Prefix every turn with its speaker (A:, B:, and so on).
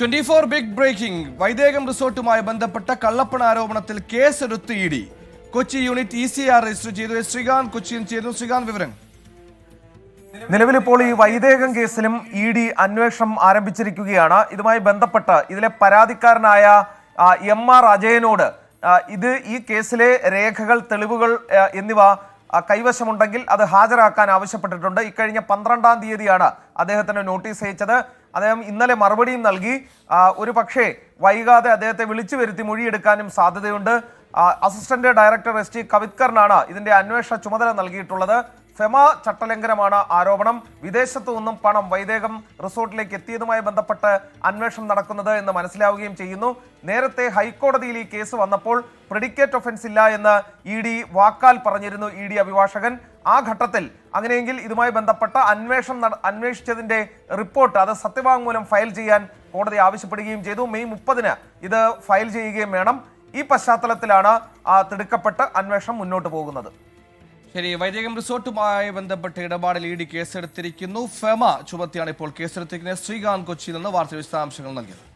A: Twenty four big breaking Vaidekam റിസോർട്ടുമായി ബന്ധപ്പെട്ട കള്ളപ്പണ ആരോപണത്തിൽ കേസെടുത്ത് E D. Kochi unit E C R register ചെയ്തു. ശ്രീകാന്ത് കൊച്ചിയിൽ ചേരുന്നു. ശ്രീകാന്ത് വിവരങ്ങൾ.
B: നിലവിലിപ്പോൾ ഈ വൈദേകം കേസിലും ഇ ഡി അന്വേഷണം ആരംഭിച്ചിരിക്കുകയാണ്. ഇതുമായി ബന്ധപ്പെട്ട് ഇതിലെ പരാതിക്കാരനായ എം ആർ അജയനോട് ഇത് ഈ കേസിലെ രേഖകൾ തെളിവുകൾ എന്നിവ കൈവശമുണ്ടെങ്കിൽ അത് ഹാജരാക്കാൻ ആവശ്യപ്പെട്ടിട്ടുണ്ട്. ഇക്കഴിഞ്ഞ പന്ത്രണ്ടാം തീയതിയാണ് അദ്ദേഹത്തിന് നോട്ടീസ് അയച്ചത്. അദ്ദേഹം ഇന്നലെ മറുപടിയും നൽകി. ഒരു പക്ഷേ വൈകാതെ അദ്ദേഹത്തെ വിളിച്ചു വരുത്തി മൊഴിയെടുക്കാനും സാധ്യതയുണ്ട്. അസിസ്റ്റന്റ് ഡയറക്ടർ എസ് ടി കവിത്കറിനാണ് ഇതിന്റെ അന്വേഷണ ചുമതല നൽകിയിട്ടുള്ളത്. ഫെമ ചട്ടലംഘനമാണ് ആരോപണം. വിദേശത്തു നിന്നും പണം വൈദേകം റിസോർട്ടിലേക്ക് എത്തിയതുമായി ബന്ധപ്പെട്ട് അന്വേഷണം നടക്കുന്നത് എന്ന് മനസ്സിലാവുകയും ചെയ്യുന്നു. നേരത്തെ ഹൈക്കോടതിയിൽ ഈ കേസ് വന്നപ്പോൾ പ്രെഡിക്കേറ്റ് ഒഫൻസ് ഇല്ല എന്ന് ഇ ഡി വാക്കാൽ പറഞ്ഞിരുന്നു ഇ ഡി അഭിഭാഷകൻ. ആ ഘട്ടത്തിൽ അങ്ങനെയെങ്കിൽ ഇതുമായി ബന്ധപ്പെട്ട അന്വേഷണം അന്വേഷിച്ചതിന്റെ റിപ്പോർട്ട് അത് സത്യവാങ്മൂലം ഫയൽ ചെയ്യാൻ കോടതി ആവശ്യപ്പെടുകയും ചെയ്തു. മെയ് മുപ്പതിന് ഇത് ഫയൽ ചെയ്യുകയും വേണം. ഈ പശ്ചാത്തലത്തിലാണ് ആ തിടുക്കപ്പെട്ട് അന്വേഷണം മുന്നോട്ട് പോകുന്നത്.
A: ശരി വൈദികം റിസോർട്ടുമായി ബന്ധപ്പെട്ട ഇടപാടിൽ ഇ ഡി കേസെടുത്തിരിക്കുന്നു. ഫെമ ചുമത്തിയാണ് ഇപ്പോൾ കേസെടുത്തിരിക്കുന്നത്. ശ്രീകാന്ത് കൊച്ചിയിൽ നിന്ന് വാർത്ത വിശദാംശങ്ങൾ നൽകിയത്.